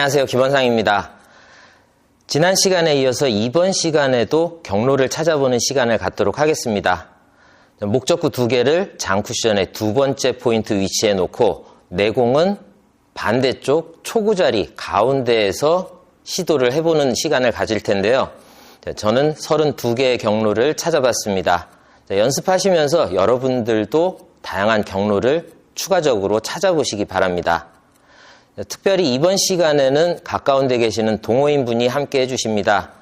안녕하세요. 김원상입니다. 지난 시간에 이어서 이번 시간에도 경로를 찾아보는 시간을 갖도록 하겠습니다. 목적구 두 개를 장쿠션의 두 번째 포인트 위치에 놓고 내공은 반대쪽 초구 자리 가운데에서 시도를 해보는 시간을 가질 텐데요. 저는 32개의 경로를 찾아봤습니다. 연습하시면서 여러분들도 다양한 경로를 추가적으로 찾아보시기 바랍니다. 특별히 이번 시간에는 가까운 데 계시는 동호인 분이 함께 해주십니다.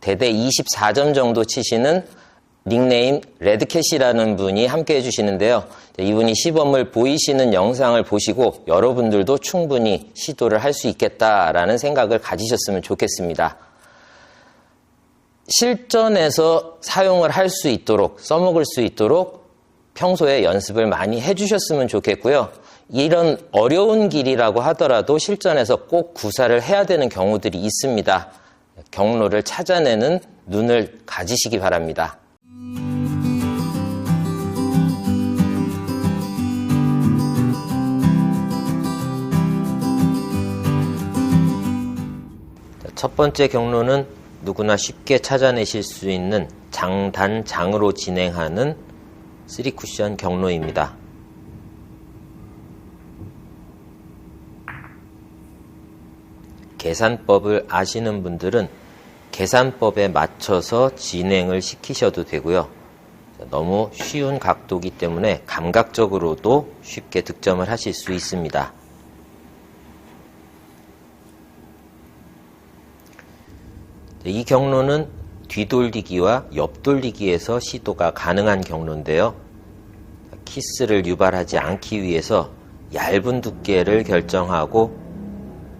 대대 24점 정도 치시는 닉네임 레드캣이라는 분이 함께 해주시는데요. 이분이 시범을 보이시는 영상을 보시고 여러분들도 충분히 시도를 할 수 있겠다라는 생각을 가지셨으면 좋겠습니다. 실전에서 사용을 할 수 있도록 써먹을 수 있도록 평소에 연습을 많이 해주셨으면 좋겠고요. 이런 어려운 길이라고 하더라도 실전에서 꼭 구사를 해야 되는 경우들이 있습니다. 경로를 찾아내는 눈을 가지시기 바랍니다. 첫 번째 경로는 누구나 쉽게 찾아내실 수 있는 장단장으로 진행하는 3쿠션 경로입니다. 계산법을 아시는 분들은 계산법에 맞춰서 진행을 시키셔도 되고요. 너무 쉬운 각도기 때문에 감각적으로도 쉽게 득점을 하실 수 있습니다. 이 경로는 뒤돌리기와 옆돌리기에서 시도가 가능한 경로인데요. 키스를 유발하지 않기 위해서 얇은 두께를 결정하고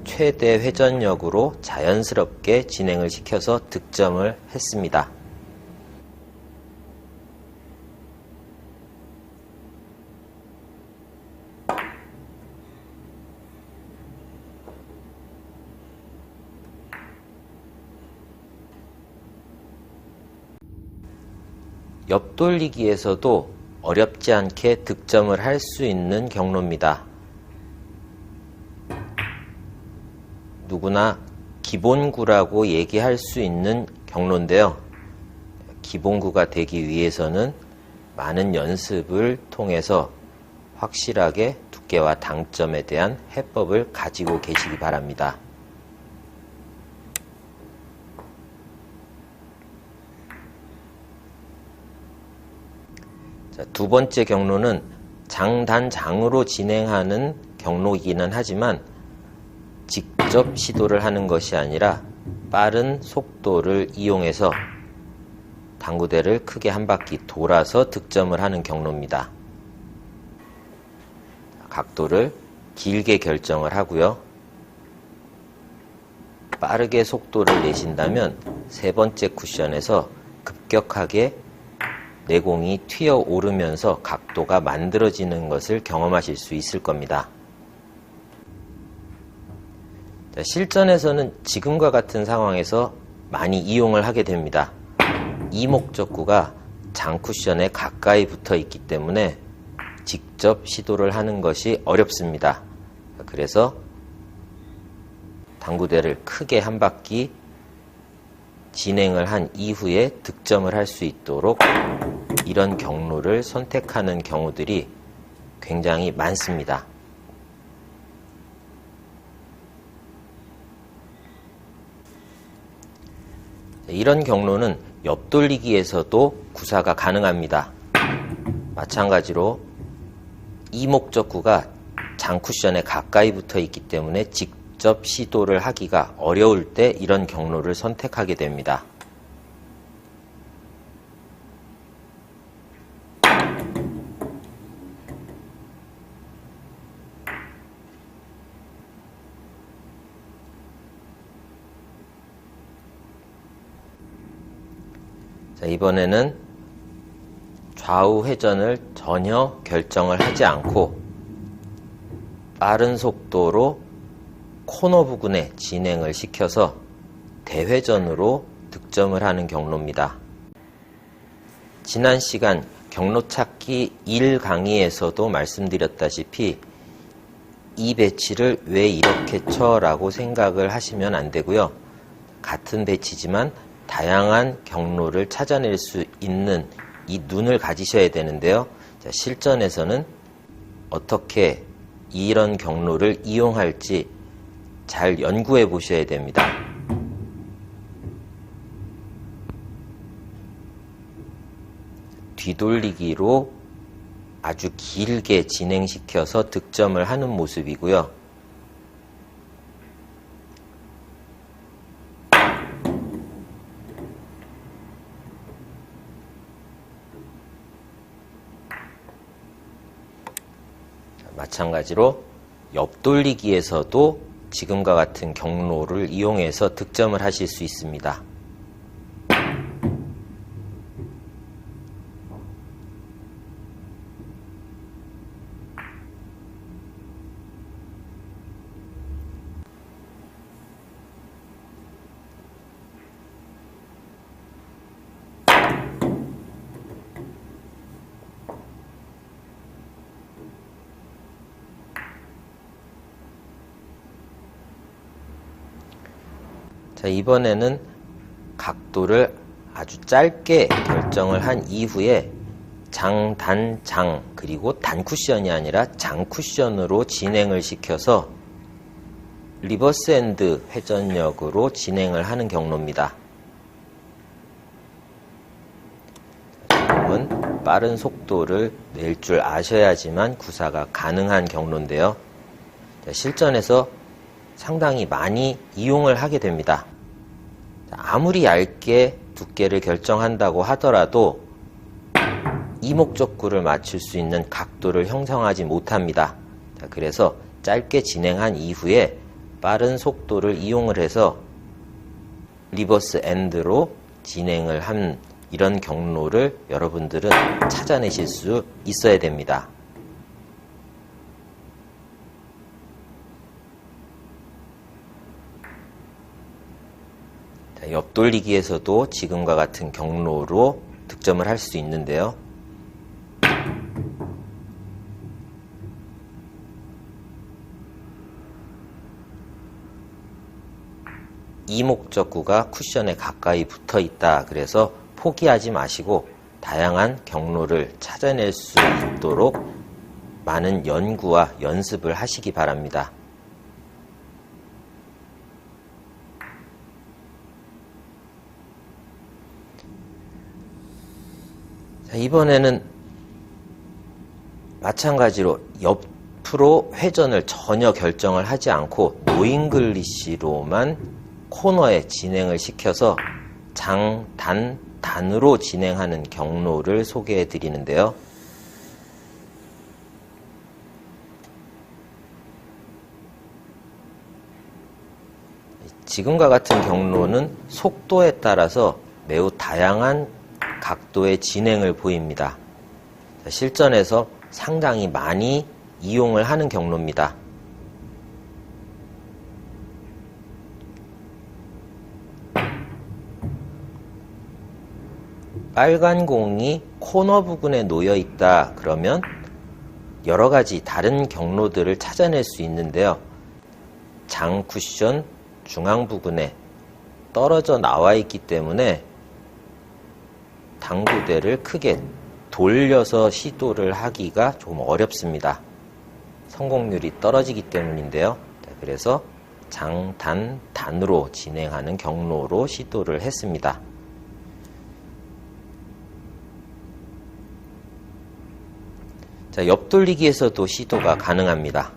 최대 회전력으로 자연스럽게 진행을 시켜서 득점을 했습니다. 옆돌리기에서도 어렵지 않게 득점을 할 수 있는 경로입니다. 누구나 기본구라고 얘기할 수 있는 경로인데요. 기본구가 되기 위해서는 많은 연습을 통해서 확실하게 두께와 당점에 대한 해법을 가지고 계시기 바랍니다. 자, 두 번째 경로는 장단장으로 진행하는 경로이기는 하지만 직접 시도를 하는 것이 아니라 빠른 속도를 이용해서 당구대를 크게 한 바퀴 돌아서 득점을 하는 경로입니다. 각도를 길게 결정을 하고요. 빠르게 속도를 내신다면 세 번째 쿠션에서 급격하게 내공이 튀어 오르면서 각도가 만들어지는 것을 경험하실 수 있을 겁니다. 실전에서는 지금과 같은 상황에서 많이 이용을 하게 됩니다. 이 목적구가 장쿠션에 가까이 붙어 있기 때문에 직접 시도를 하는 것이 어렵습니다. 그래서 당구대를 크게 한 바퀴 진행을 한 이후에 득점을 할 수 있도록 이런 경로를 선택하는 경우들이 굉장히 많습니다. 이런 경로는 옆돌리기에서도 구사가 가능합니다. 마찬가지로 이 목적구가 장쿠션에 가까이 붙어 있기 때문에 직접 시도를 하기가 어려울 때 이런 경로를 선택하게 됩니다. 자, 이번에는 좌우 회전을 전혀 결정을 하지 않고 빠른 속도로 코너 부근에 진행을 시켜서 대회전으로 득점을 하는 경로입니다. 지난 시간 경로 찾기 1 강의에서도 말씀드렸다시피 이 배치를 왜 이렇게 쳐라고 생각을 하시면 안 되고요. 같은 배치지만 다양한 경로를 찾아낼 수 있는 이 눈을 가지셔야 되는데요. 자, 실전에서는 어떻게 이런 경로를 이용할지 잘 연구해 보셔야 됩니다. 뒤돌리기로 아주 길게 진행시켜서 득점을 하는 모습이고요. 마찬가지로 옆돌리기에서도 지금과 같은 경로를 이용해서 득점을 하실 수 있습니다. 자, 이번에는 각도를 아주 짧게 결정을 한 이후에 장, 단, 장, 그리고 단 쿠션이 아니라 장 쿠션으로 진행을 시켜서 리버스 핸드 회전력으로 진행을 하는 경로입니다. 지금은 빠른 속도를 낼 줄 아셔야지만 구사가 가능한 경로인데요. 자, 실전에서 상당히 많이 이용을 하게 됩니다. 아무리 얇게 두께를 결정한다고 하더라도 이목적구를 맞출 수 있는 각도를 형성하지 못합니다. 자, 그래서 짧게 진행한 이후에 빠른 속도를 이용을 해서 리버스 엔드로 진행을 한 이런 경로를 여러분들은 찾아내실 수 있어야 됩니다. 자, 옆돌리기에서도 지금과 같은 경로로 득점을 할 수 있는데요. 이목적구가 쿠션에 가까이 붙어 있다. 그래서 포기하지 마시고 다양한 경로를 찾아낼 수 있도록 많은 연구와 연습을 하시기 바랍니다. 이번에는 마찬가지로 옆으로 회전을 전혀 결정을 하지 않고 노잉글리시로만 코너에 진행을 시켜서 장, 단, 단으로 진행하는 경로를 소개해 드리는데요. 지금과 같은 경로는 속도에 따라서 매우 다양한 각도의 진행을 보입니다. 실전에서 상당히 많이 이용을 하는 경로입니다. 빨간 공이 코너 부근에 놓여 있다 그러면 여러 가지 다른 경로들을 찾아낼 수 있는데요. 장 쿠션 중앙 부근에 떨어져 나와 있기 때문에 당구대를 크게 돌려서 시도를 하기가 좀 어렵습니다. 성공률이 떨어지기 때문인데요. 그래서 장, 단, 단으로 진행하는 경로로 시도를 했습니다. 자, 옆돌리기에서도 시도가 가능합니다.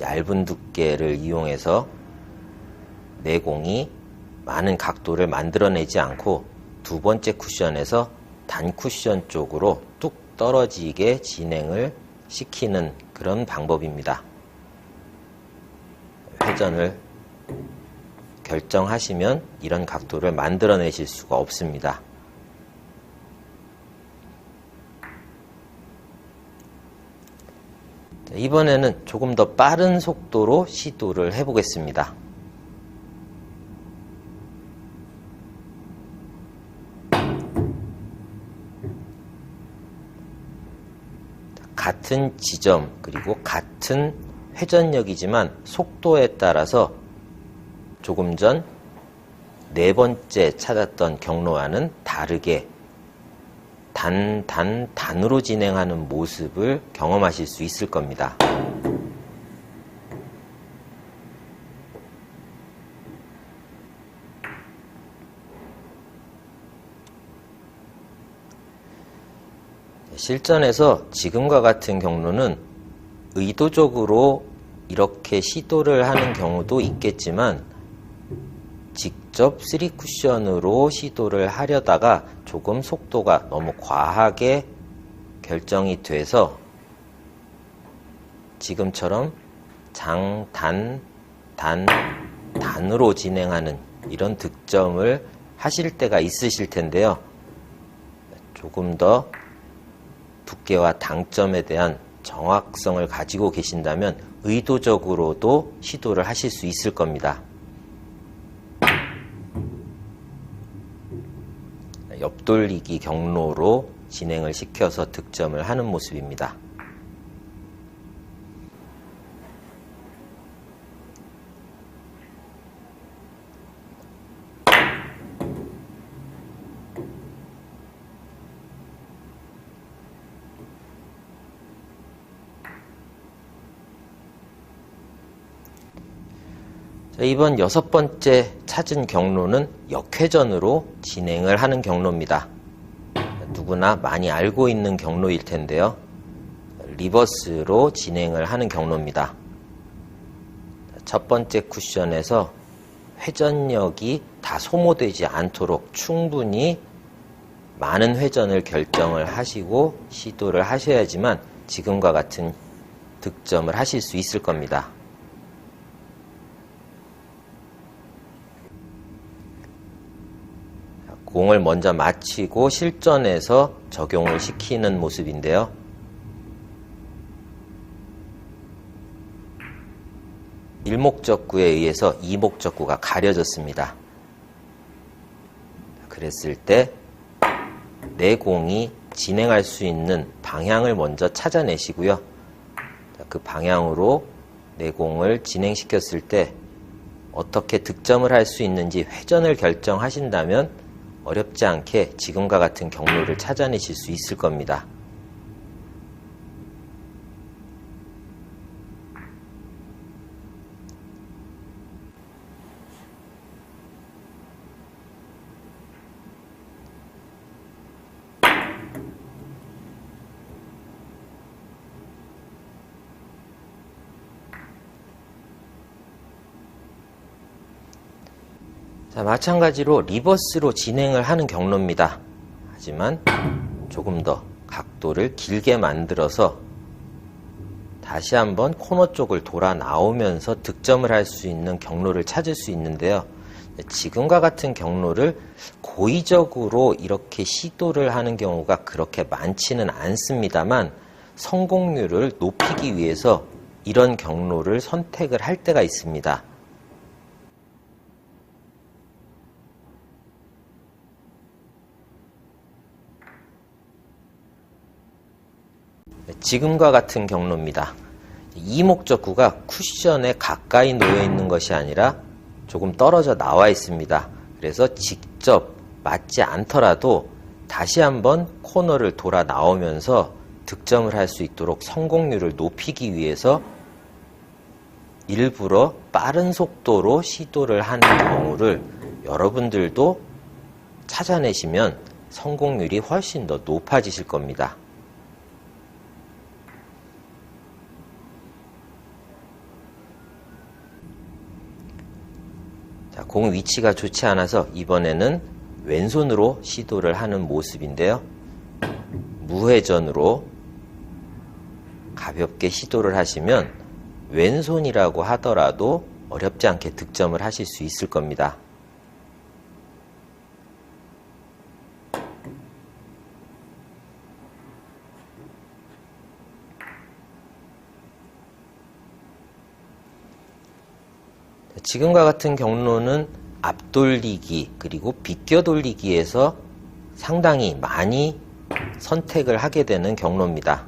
얇은 두께를 이용해서 내공이 많은 각도를 만들어내지 않고 두 번째 쿠션에서 단 쿠션 쪽으로 뚝 떨어지게 진행을 시키는 그런 방법입니다. 회전을 결정하시면 이런 각도를 만들어내실 수가 없습니다. 이번에는 조금 더 빠른 속도로 시도를 해보겠습니다. 같은 지점 그리고 같은 회전력이지만 속도에 따라서 조금 전 네 번째 찾았던 경로와는 다르게 단, 단, 단으로 진행하는 모습을 경험하실 수 있을 겁니다. 실전에서 지금과 같은 경로는 의도적으로 이렇게 시도를 하는 경우도 있겠지만 직접 3쿠션으로 시도를 하려다가 조금 속도가 너무 과하게 결정이 돼서 지금처럼 장, 단, 단, 단으로 진행하는 이런 득점을 하실 때가 있으실 텐데요. 조금 더 두께와 당점에 대한 정확성을 가지고 계신다면 의도적으로도 시도를 하실 수 있을 겁니다. 옆돌리기 경로로 진행을 시켜서 득점을 하는 모습입니다. 자, 이번 여섯 번째 찾은 경로는 역회전으로 진행을 하는 경로입니다. 누구나 많이 알고 있는 경로일 텐데요. 리버스로 진행을 하는 경로입니다. 첫 번째 쿠션에서 회전력이 다 소모되지 않도록 충분히 많은 회전을 결정을 하시고 시도를 하셔야지만 지금과 같은 득점을 하실 수 있을 겁니다. 공을 먼저 맞히고 실전에서 적용을 시키는 모습인데요. 일목적구에 의해서 이목적구가 가려졌습니다. 그랬을 때 내 공이 진행할 수 있는 방향을 먼저 찾아내시고요. 그 방향으로 내 공을 진행시켰을 때 어떻게 득점을 할 수 있는지 회전을 결정하신다면 어렵지 않게 지금과 같은 경로를 찾아내실 수 있을 겁니다. 자, 마찬가지로 리버스로 진행을 하는 경로입니다. 하지만 조금 더 각도를 길게 만들어서 다시 한번 코너 쪽을 돌아 나오면서 득점을 할 수 있는 경로를 찾을 수 있는데요. 지금과 같은 경로를 고의적으로 이렇게 시도를 하는 경우가 그렇게 많지는 않습니다만 성공률을 높이기 위해서 이런 경로를 선택을 할 때가 있습니다. 지금과 같은 경로입니다. 이 목적구가 쿠션에 가까이 놓여 있는 것이 아니라 조금 떨어져 나와 있습니다. 그래서 직접 맞지 않더라도 다시 한번 코너를 돌아 나오면서 득점을 할 수 있도록 성공률을 높이기 위해서 일부러 빠른 속도로 시도를 하는 경우를 여러분들도 찾아내시면 성공률이 훨씬 더 높아지실 겁니다. 자, 공 위치가 좋지 않아서 이번에는 왼손으로 시도를 하는 모습인데요. 무회전으로 가볍게 시도를 하시면 왼손이라고 하더라도 어렵지 않게 득점을 하실 수 있을 겁니다. 지금과 같은 경로는 앞돌리기 그리고 비껴돌리기에서 상당히 많이 선택을 하게 되는 경로입니다.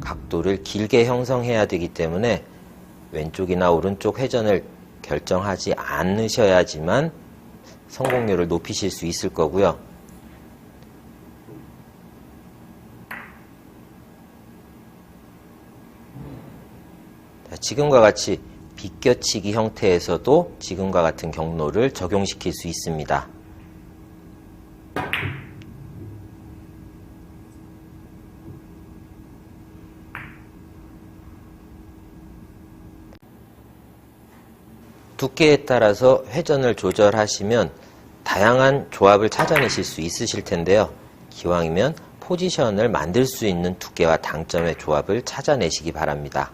각도를 길게 형성해야 되기 때문에 왼쪽이나 오른쪽 회전을 결정하지 않으셔야지만 성공률을 높이실 수 있을 거고요. 지금과 같이 비껴치기 형태에서도 지금과 같은 경로를 적용시킬 수 있습니다. 두께에 따라서 회전을 조절하시면 다양한 조합을 찾아내실 수 있으실 텐데요. 기왕이면 포지션을 만들 수 있는 두께와 당점의 조합을 찾아내시기 바랍니다.